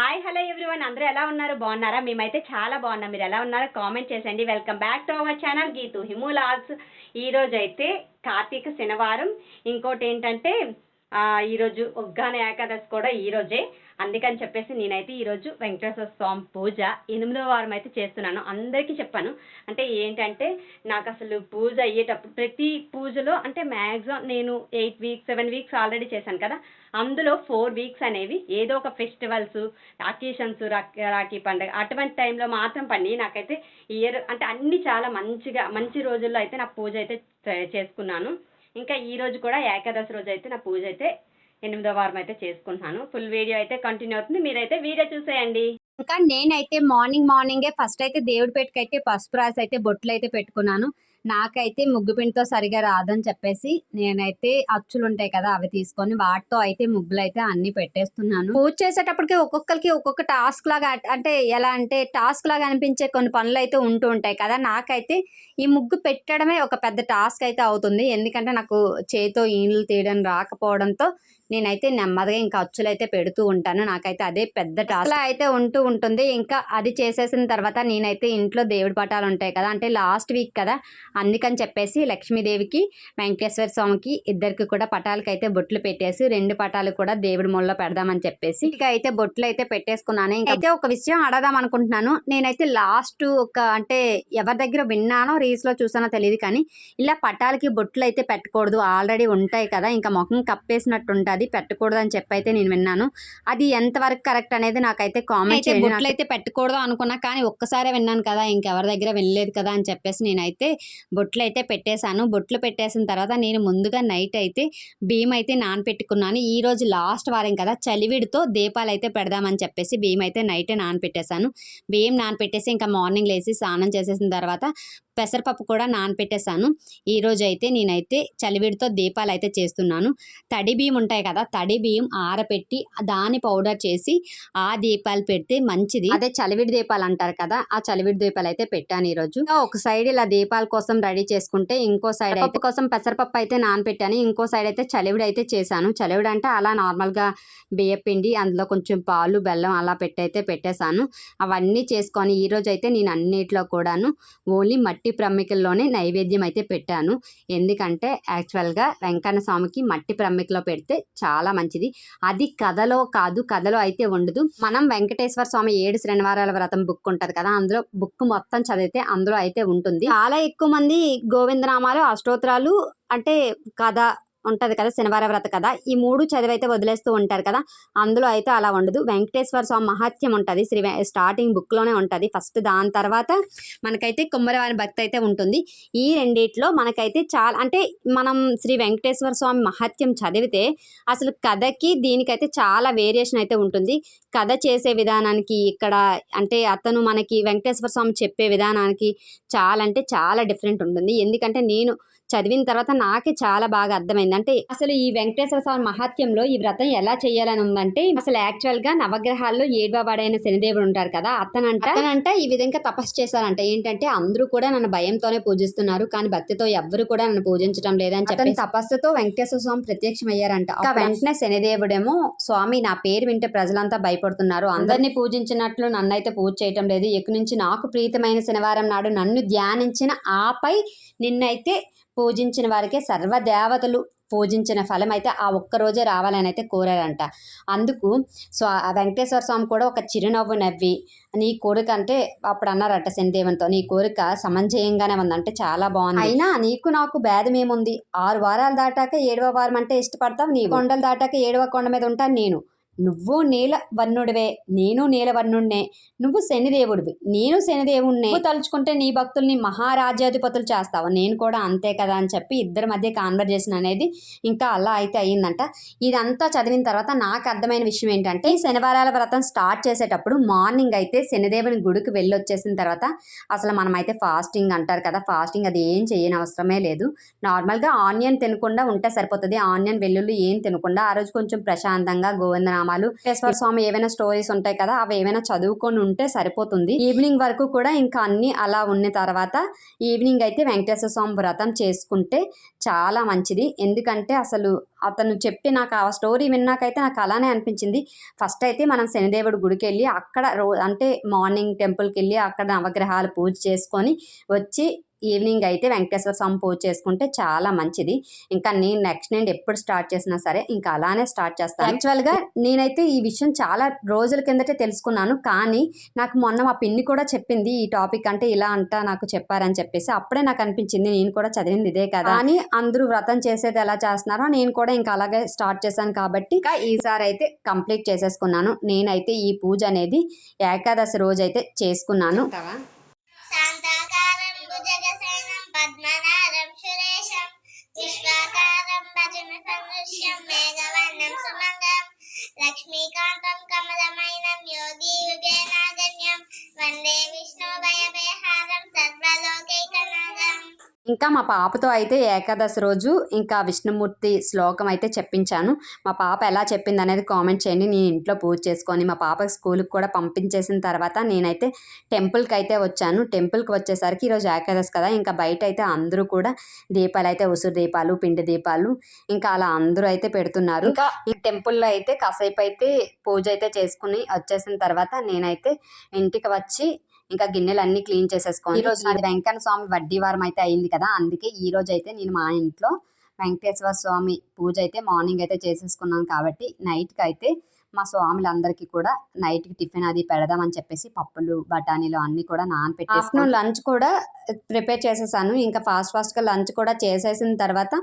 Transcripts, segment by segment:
Hi hello everyone అందరూ ఎలా ఉన్నారు? బాగున్నారా? మేమైతే చాలా బాగున్నాం. మీరు ఎలా ఉన్నారో comment చేసండి welcome back to our channel Geethu Himu vlogs ఈ రోజు అయితే కార్తీక శనివారం. ఇంకోటి ఏంటంటే ఈరోజు ఒగ్గాన ఏకాదశి కూడా ఈ రోజే. అందుకని చెప్పేసి నేనైతే ఈరోజు వెంకటేశ్వర స్వామి పూజ ఎనిమిదో వారం అయితే చేస్తున్నాను. అందరికీ చెప్పాను. అంటే ఏంటంటే నాకు అసలు పూజ అయ్యేటప్పుడు ప్రతి పూజలో అంటే మ్యాక్సిమం నేను eight weeks seven weeks already చేశాను కదా. అందులో ఫోర్ వీక్స్ అనేవి ఏదో ఒక ఫెస్టివల్స్ అకేషన్స్ రాఖీ పండుగ అటువంటి టైంలో మాత్రం పండి నాకైతే ఇయర్ అంటే అన్ని చాలా మంచిగా మంచి రోజుల్లో అయితే నా పూజ అయితే చేసుకున్నాను. ఇంకా ఈ రోజు కూడా ఏకాదశి రోజు అయితే నా పూజ అయితే ఎనిమిదో వారం అయితే చేసుకుంటున్నాను. ఫుల్ వీడియో అయితే కంటిన్యూ అవుతుంది. మీరైతే వీడియో చూసేయండి. ఇంకా నేనైతే మార్నింగ్ మార్నింగే ఫస్ట్ అయితే దేవుడి పెట్టుకైతే పసుపు రాసి అయితే బొట్లు అయితే పెట్టుకున్నాను. నాకైతే ముగ్గు పిండితో సరిగా రాదని చెప్పేసి నేనైతే అచ్చులు ఉంటాయి కదా అవి తీసుకొని వాటితో అయితే ముగ్గులు అయితే అన్ని పెట్టేస్తున్నాను. పూజ చేసేటప్పటికి ఒక్కొక్కరికి ఒక్కొక్క టాస్క్ లాగా అంటే ఎలా అంటే టాస్క్ లాగా అనిపించే కొన్ని పనులు అయితే ఉంటూ ఉంటాయి కదా. నాకైతే ఈ ముగ్గు పెట్టడమే ఒక పెద్ద టాస్క్ అయితే అవుతుంది. ఎందుకంటే నాకు చేతో ఈళ్ళు తీయడం రాకపోవడంతో నేనైతే నెమ్మదిగా ఇంకా అచ్చులు అయితే పెడుతూ ఉంటాను. నాకైతే అదే పెద్ద టాస్క్. అయితే ఉంటూ ఉంటుంది. ఇంకా అది చేసేసిన తర్వాత నేనైతే ఇంట్లో దేవుడి పటాలు ఉంటాయి కదా అంటే లాస్ట్ వీక్ కదా అందుకని చెప్పేసి లక్ష్మీదేవికి వెంకటేశ్వర స్వామికి ఇద్దరికి కూడా పటాలకి అయితే బొట్లు పెట్టేసి రెండు పటాలు కూడా దేవుడి ముళ్ళలో పెడదామని చెప్పేసి ఇక అయితే బొట్లు అయితే పెట్టేసుకున్నాను. అయితే ఒక విషయం అడదాం అనుకుంటున్నాను. నేనైతే లాస్ట్ ఒక అంటే ఎవరి దగ్గర విన్నానో రీల్స్లో చూసానో తెలియదు కానీ ఇలా పటాలకి బొట్లు అయితే పెట్టకూడదు. ఆల్రెడీ ఉంటాయి కదా ఇంకా ముఖం కప్పేసినట్టు ఉంటుంది. పెట్టకూడదు అని చెప్పి అయితే నేను విన్నాను. అది ఎంతవరకు కరెక్ట్ అనేది నాకైతే కామెంట్ బొట్లు అయితే పెట్టకూడదు అనుకున్నా కానీ ఒక్కసారే విన్నాను కదా ఇంకెవరి దగ్గర వెళ్ళలేదు కదా అని చెప్పేసి నేనైతే బొట్లు అయితే పెట్టేశాను. బొట్లు పెట్టేసిన తర్వాత నేను ముందుగా నైట్ అయితే బియ్యం అయితే నానపెట్టుకున్నాను. ఈ రోజు లాస్ట్ వారం కదా చలివిడితో దీపాలు అయితే పెడదామని చెప్పేసి బియ్యం అయితే నైటే నానపెట్టేశాను. బియ్యం నానపెట్టేసి ఇంకా మార్నింగ్ లేచి స్నానం చేసేసిన తర్వాత పెసరపప్పు కూడా నానపెట్టేశాను. ఈ రోజు అయితే నేనైతే చలివిడితో దీపాలు అయితే చేస్తున్నాను. తడి బియ్యం ఉంటాయి కదా తడి బియ్యం ఆరపెట్టి దాని పౌడర్ చేసి ఆ దీపాలు పెడితే మంచిది. అదే చలివిడి దీపాలు అంటారు కదా ఆ చలివిడి దీపాలు అయితే పెట్టాను ఈ రోజు. ఒక సైడ్ ఇలా దీపాల కోసం రెడీ చేసుకుంటే ఇంకో సైడ్ అయితే కోసం పెసరపప్పు అయితే నానపెట్టాను. ఇంకో సైడ్ అయితే చలివిడి అయితే చేశాను. చలివిడి అంటే అలా నార్మల్గా బియ్యం పిండి అందులో కొంచెం పాలు బెల్లం అలా పెట్టి అయితే పెట్టేశాను. అవన్నీ చేసుకొని ఈ రోజు అయితే నేను అన్నిట్లో కూడాను ఓన్లీ మట్టి మట్టి ప్రమ్మికల్లోనే నైవేద్యం అయితే పెట్టాను. ఎందుకంటే యాక్చువల్గా వెంకన్న స్వామికి మట్టి ప్రమ్మికలో పెడితే చాలా మంచిది. అది కథలో కాదు కథలో అయితే ఉండదు. మనం వెంకటేశ్వర స్వామి ఏడు శనివారాల వ్రతం బుక్ ఉంటుంది కదా అందులో బుక్ మొత్తం చదివితే అందులో అయితే ఉంటుంది. చాలా ఎక్కువ మంది గోవిందనామాలు అష్టోత్తరాలు అంటే కథ ఉంటుంది కదా శనివార వ్రత కదా. ఈ మూడు చదివైతే వదిలేస్తూ ఉంటారు కదా. అందులో అయితే అలా ఉండదు. వెంకటేశ్వర స్వామి మహత్యం ఉంటుంది. శ్రీ వె- స్టార్టింగ్ బుక్లోనే ఉంటుంది. ఫస్ట్ దాని తర్వాత మనకైతే కుమ్మరవారి భక్తి అయితే ఉంటుంది. ఈ రెండిట్లో మనకైతే చాలా అంటే మనం శ్రీ వెంకటేశ్వర స్వామి మహత్యం చదివితే అసలు కథకి దీనికైతే చాలా వేరియేషన్ అయితే ఉంటుంది. కథ చేసే విధానానికి ఇక్కడ అంటే అతను మనకి వెంకటేశ్వర స్వామి చెప్పే విధానానికి చాలా అంటే చాలా డిఫరెంట్ ఉంటుంది. ఎందుకంటే నేను చదివిన తర్వాత నాకే చాలా బాగా అర్థమైంది. అంటే అసలు ఈ వెంకటేశ్వర స్వామి మహత్యంలో ఈ వ్రతం ఎలా చేయాలని ఉందంటే అసలు యాక్చువల్గా నవగ్రహాల్లో ఏడవవాడైన శనిదేవుడు ఉంటారు కదా అతనంట అతనంట ఈ విధంగా తపస్సు చేశారంట. ఏంటంటే అందరూ కూడా నన్ను భయంతోనే పూజిస్తున్నారు. కానీ భక్తితో ఎవ్వరు కూడా నన్ను పూజించడం లేదని చెప్పి తపస్సుతో వెంకటేశ్వర స్వామి ప్రత్యక్షమయ్యారంట. ఇంకా వెంటనే శనిదేవుడేమో స్వామి నా పేరు వింటే ప్రజలంతా భయపడుతున్నారు. అందరినీ పూజించినట్లు నన్నైతే పూజ చేయటం లేదు. ఇక నుంచి నాకు ప్రీతమైన శనివారం నాడు నన్ను ధ్యానించిన ఆపై నిన్నైతే పూజించిన వారికే సర్వదేవతలు పూజించిన ఫలం అయితే ఆ ఒక్క రోజే రావాలని అయితే కోరారంట. అందుకు స్వా వెంకటేశ్వర స్వామి కూడా ఒక చిరునవ్వు నవ్వి నీ కోరిక అంటే అప్పుడు అన్నారట శనిదేవంతో నీ కోరిక సమంజయంగానే ఉందంటే చాలా బాగుంది. అయినా నీకు నాకు భేదం ఏముంది ఆరు వారాలు దాటాక ఏడవ వారం అంటే ఇష్టపడతావు నీ కొండలు దాటాక ఏడవ కొండ మీద ఉంటాను నేను. నువ్వు నీల వర్ణుడివే నేను నీలవర్ణుడినే నువ్వు శనిదేవుడివి నేను శనిదేవుడినే నువ్వు తలుచుకుంటే నీ భక్తుల్ని మహారాజ్యాధిపతులు చేస్తావు. నేను కూడా అంతే కదా అని చెప్పి ఇద్దరి మధ్య కాన్వర్జేషన్ అనేది ఇంకా అలా అయితే అయ్యిందంట. ఇదంతా చదివిన తర్వాత నాకు అర్థమైన విషయం ఏంటంటే ఈ శనివారాల వ్రతం స్టార్ట్ చేసేటప్పుడు మార్నింగ్ అయితే శనిదేవుని గుడికి వెళ్ళి వచ్చేసిన తర్వాత అసలు మనం అయితే ఫాస్టింగ్ అంటారు కదా ఫాస్టింగ్ అది ఏం చేయని అవసరమే లేదు. నార్మల్గా ఆనియన్ తినకుండా ఉంటే సరిపోతుంది. ఆనియన్ వెల్లుల్లి ఏం తినకుండా ఆ రోజు కొంచెం ప్రశాంతంగా గోవిందనామ నామాలు వెంకటేశ్వర స్వామి ఏవైనా స్టోరీస్ ఉంటాయి కదా అవి ఏమైనా చదువుకొని ఉంటే సరిపోతుంది. ఈవినింగ్ వరకు కూడా ఇంకా అన్ని అలా ఉన్న తర్వాత ఈవినింగ్ అయితే వెంకటేశ్వర స్వామి వ్రతం చేసుకుంటే చాలా మంచిది. ఎందుకంటే అసలు అతను చెప్పి నాకు ఆ స్టోరీ విన్నాకైతే నాకు అలానే అనిపించింది. ఫస్ట్ అయితే మనం శనిదేవుడి గుడికి వెళ్ళి అక్కడ రో అంటే మార్నింగ్ టెంపుల్కి వెళ్ళి అక్కడ నవగ్రహాలు పూజ చేసుకొని వచ్చి ఈవినింగ్ అయితే వెంకటేశ్వర స్వామి పూజ చేసుకుంటే చాలా మంచిది. ఇంకా నేను నెక్స్ట్ నేను ఎప్పుడు స్టార్ట్ చేసినా సరే ఇంకా అలానే స్టార్ట్ చేస్తాను. యాక్చువల్గా నేనైతే ఈ విషయం చాలా రోజుల కిందటే తెలుసుకున్నాను. కానీ నాకు మొన్న మా పిన్ని కూడా చెప్పింది ఈ టాపిక్ అంటే ఇలా అంటా నాకు చెప్పారని చెప్పేసి. అప్పుడే నాకు అనిపించింది నేను కూడా చదివింది ఇదే కదా. అని అందరూ వ్రతం చేసేది ఎలా చేస్తున్నారో నేను కూడా ఇంకా అలాగే స్టార్ట్ చేశాను కాబట్టి ఇంకా ఈసారి అయితే కంప్లీట్ చేసేసుకున్నాను. నేనైతే ఈ పూజ అనేది ఏకాదశి రోజు అయితే చేసుకున్నాను శాంతాకారం భుజగశయనం పద్మనాభం సురేశం విశ్వాకారం భజన సందృశ్యం మేఘవర్ణం సుమంగం లక్ష్మీకాంతం కమలమైనం యోగి యుగే నాగణ్యం వందే విష్ణు భయభయహారం ఇంకా మా పాపతో అయితే ఏకాదశి రోజు ఇంకా విష్ణుమూర్తి శ్లోకం అయితే చెప్పించాను. మా పాప ఎలా చెప్పింది అనేది కామెంట్ చేయండి. నేను ఇంట్లో పూజ చేసుకొని మా పాపకి స్కూల్కి కూడా పంపించేసిన తర్వాత నేనైతే టెంపుల్కి అయితే వచ్చాను. టెంపుల్కి వచ్చేసరికి ఈరోజు ఏకాదశి కదా ఇంకా బయట అయితే అందరూ కూడా దీపాలు అయితే ఉసురు దీపాలు పిండి దీపాలు ఇంకా అలా అందరూ అయితే పెడుతున్నారు. ఇంకా ఈ టెంపుల్లో అయితే కాసేపు అయితే పూజ అయితే చేసుకుని వచ్చేసిన తర్వాత నేనైతే ఇంటికి వచ్చి ఇంకా గిన్నెలు అన్ని క్లీన్ చేసేసుకోండి ఈ రోజు నాది వెంకన్న స్వామి వడ్డీ వారం అయితే అయింది కదా అందుకే ఈ రోజు అయితే నేను మా ఇంట్లో వెంకటేశ్వర స్వామి పూజ అయితే మార్నింగ్ అయితే చేసేసుకున్నాను కాబట్టి నైట్కి అయితే మా స్వాములందరికీ కూడా నైట్కి టిఫిన్ అది పెడదామని చెప్పేసి పప్పులు బఠానీలు అన్నీ కూడా నానపెట్టి ఆఫ్టర్నూన్ లంచ్ కూడా ప్రిపేర్ చేసేసాను. ఇంకా ఫాస్ట్ ఫాస్ట్గా లంచ్ కూడా చేసేసిన తర్వాత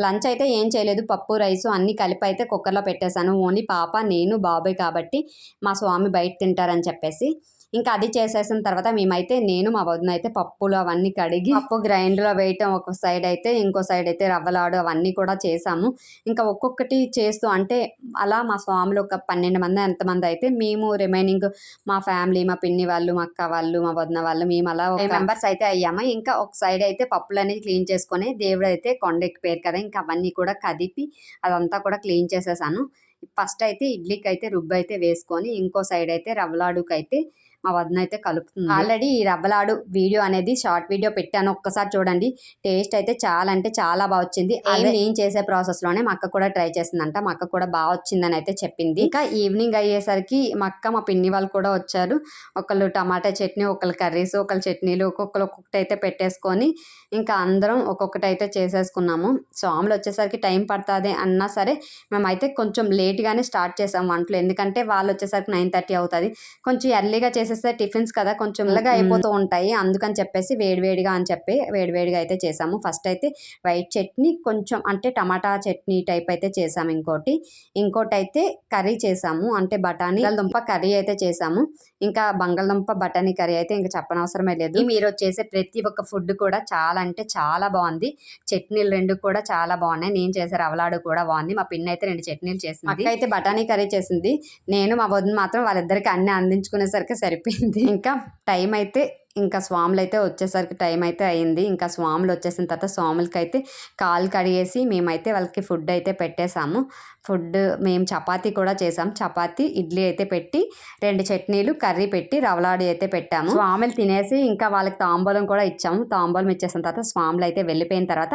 లంచ్ అయితే ఏం చేయలేదు. పప్పు రైసు అన్నీ కలిపి అయితే కుక్కర్లో పెట్టేశాను ఓన్లీ పాప నేను బాబాయ్ కాబట్టి మా స్వామి బయట తింటారని చెప్పేసి ఇంకా అది చేసేసిన తర్వాత మేమైతే నేను మా వదిన అయితే పప్పులు అవన్నీ కడిగి పప్పు గ్రైండర్లో వేయటం ఒక సైడ్ అయితే ఇంకో సైడ్ అయితే రవ్వలాడు అవన్నీ కూడా చేసాము. ఇంకా ఒక్కొక్కటి చేస్తూ అంటే అలా మా స్వాములు ఒక పన్నెండు మంది ఎంతమంది అయితే మేము రిమైనింగ్ మా ఫ్యామిలీ మా పిన్ని వాళ్ళు మా అక్క వాళ్ళు మా వదిన వాళ్ళు మేము అలా ఒక మెంబర్స్ అయితే అయ్యాము. ఇంకా ఒక సైడ్ అయితే పప్పులు అనేది క్లీన్ చేసుకొని దేవుడు అయితే కొండ ఎక్కిపోయారు కదా ఇంకా అవన్నీ కూడా కదిపి అదంతా కూడా క్లీన్ చేసేసాను. ఫస్ట్ అయితే ఇడ్లీకి అయితే రుబ్బు అయితే వేసుకొని ఇంకో సైడ్ అయితే రవ్వలాడుకి అయితే మా వదిన అయితే కలుపుతుంది. ఆల్రెడీ ఈ రవ్వలాడు వీడియో అనేది షార్ట్ వీడియో పెట్టాను. ఒక్కసారి చూడండి. టేస్ట్ అయితే చాలా అంటే చాలా బాగా వచ్చింది. అదే నేను చేసే ప్రాసెస్లోనే మా అక్క కూడా ట్రై చేసిందంట. మా అక్క కూడా బాగా వచ్చిందని అయితే చెప్పింది. ఇంకా ఈవినింగ్ అయ్యేసరికి మా అక్క మా పిన్ని వాళ్ళు కూడా వచ్చారు. ఒకళ్ళు టమాటా చట్నీ ఒకళ్ళు కర్రీస్ ఒకళ్ళు చట్నీలు ఒక్కొక్కరు ఒక్కొక్కటి అయితే పెట్టేసుకొని ఇంకా అందరం ఒక్కొక్కటి అయితే చేసేసుకున్నాము. స్వాములు వచ్చేసరికి టైం పడుతుంది అన్నా సరే మేమైతే కొంచెం లేట్గానే స్టార్ట్ చేసాం వంటలు. ఎందుకంటే వాళ్ళు వచ్చేసరికి నైన్ థర్టీ అవుతుంది. కొంచెం ఎర్లీగా చేసేస్తే టిఫిన్స్ కదా కొంచెం మెల్లగా అయిపోతూ ఉంటాయి. అందుకని చెప్పేసి వేడివేడిగా అని చెప్పి వేడివేడిగా అయితే చేసాము. ఫస్ట్ అయితే వైట్ చట్నీ కొంచెం అంటే టమాటా చట్నీ టైప్ అయితే చేసాము ఇంకోటి. ఇంకోటి అయితే కర్రీ చేసాము. అంటే బఠానీ బంగాళదుంప కర్రీ అయితే చేసాము. ఇంకా బంగాళదుంప బఠానీ కర్రీ అయితే ఇంకా చెప్పనవసరమే లేదు. మీరు చేసే ప్రతి ఒక్క ఫుడ్ కూడా చాలా అంటే చాలా బాగుంది. చట్నీలు రెండు కూడా చాలా బాగున్నాయి. నేను చేసే రవలాడు కూడా బాగుంది. మా పిన్ని అయితే రెండు చట్నీలు చేసింది. అయితే బఠానీ కర్రీ చేసింది. నేను మా వదిన మాత్రం వాళ్ళిద్దరికి అన్ని అందించుకునేసరికి సరిపోయింది ఇంకా టైం అయితే ఇంకా స్వాములు అయితే వచ్చేసరికి టైం అయితే అయింది. ఇంకా స్వాములు వచ్చేసిన తర్వాత స్వాములకి అయితే కాలు కడిగేసి మేమైతే వాళ్ళకి ఫుడ్ అయితే పెట్టేశాము ఫుడ్ మేము చపాతీ కూడా చేసాం. చపాతీ ఇడ్లీ అయితే పెట్టి రెండు చట్నీలు కర్రీ పెట్టి రవలాడి అయితే పెట్టాము. స్వాములు తినేసి ఇంకా వాళ్ళకి తాంబూలం కూడా ఇచ్చాము. తాంబూలం ఇచ్చేసిన తర్వాత స్వాములు అయితే వెళ్ళిపోయిన తర్వాత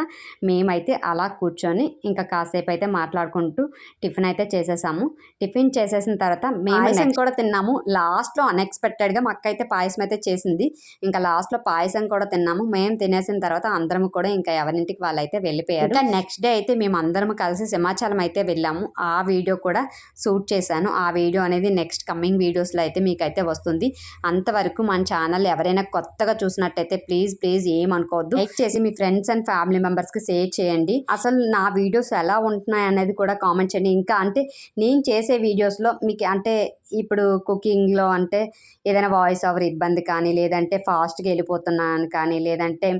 మేమైతే అలా కూర్చొని ఇంకా కాసేపు అయితే మాట్లాడుకుంటూ టిఫిన్ అయితే చేసేసాము. టిఫిన్ చేసేసిన తర్వాత మేము కూడా తిన్నాము. లాస్ట్లో అన్ఎక్స్పెక్టెడ్గా మా అక్క అయితే పాయసం అయితే చేసింది. ఇంకా లాస్ట్లో పాయసం కూడా తిన్నాము. మేము తినేసిన తర్వాత అందరం కూడా ఇంకా ఎవరింటికి వాళ్ళైతే వెళ్ళిపోయారు. ఇంకా నెక్స్ట్ డే అయితే మేము అందరం కలిసి సింహాచలం అయితే వెళ్ళాము. ఆ వీడియో కూడా షూట్ చేశాను. ఆ వీడియో అనేది నెక్స్ట్ కమింగ్ వీడియోస్లో అయితే మీకైతే వస్తుంది. అంతవరకు మన ఛానల్ ఎవరైనా కొత్తగా చూసినట్టయితే ప్లీజ్ ప్లీజ్ ఏమనుకోవద్దు. లైక్ చేసి మీ ఫ్రెండ్స్ అండ్ ఫ్యామిలీ మెంబర్స్కి షేర్ చేయండి. అసలు నా వీడియోస్ ఎలా ఉంటున్నాయి అనేది కూడా కామెంట్ చేయండి. ఇంకా అంటే నేను చేసే వీడియోస్లో మీకు అంటే ఇప్పుడు కుకింగ్లో అంటే ఏదైనా వాయిస్ ఓవర్ ఇబ్బంది కానీ లేదంటే ఫాస్ట్గా వెళ్ళిపోతున్నాను కానీ లేదంటే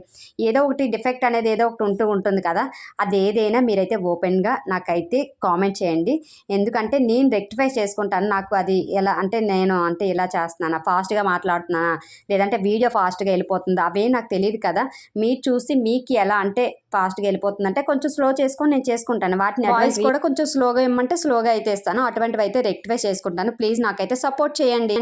ఏదో ఒకటి డిఫెక్ట్ అనేది ఏదో ఒకటి ఉంటూ ఉంటుంది కదా అది ఏదైనా మీరైతే ఓపెన్గా నాకైతే కామెంట్ కామెంట్ చేయండి. ఎందుకంటే నేను రెక్టిఫై చేసుకుంటాను నాకు అది ఎలా అంటే నేను అంటే ఇలా చేస్తున్నానా ఫాస్ట్గా మాట్లాడుతున్నానా లేదంటే వీడియో ఫాస్ట్గా వెళ్ళిపోతుందా అవే నాకు తెలియదు కదా. మీరు చూసి మీకు ఎలా అంటే ఫాస్ట్గా వెళ్ళిపోతుందంటే కొంచెం స్లో చేసుకొని నేను చేసుకుంటాను. వాటిని అడ్వైస్ కూడా కొంచెం స్లోగా ఇమ్మంటే స్లోగా అయితే ఇస్తాను. అటువంటివి అయితే రెక్టిఫై చేసుకుంటాను. ప్లీజ్ నాకైతే సపోర్ట్ చేయండి.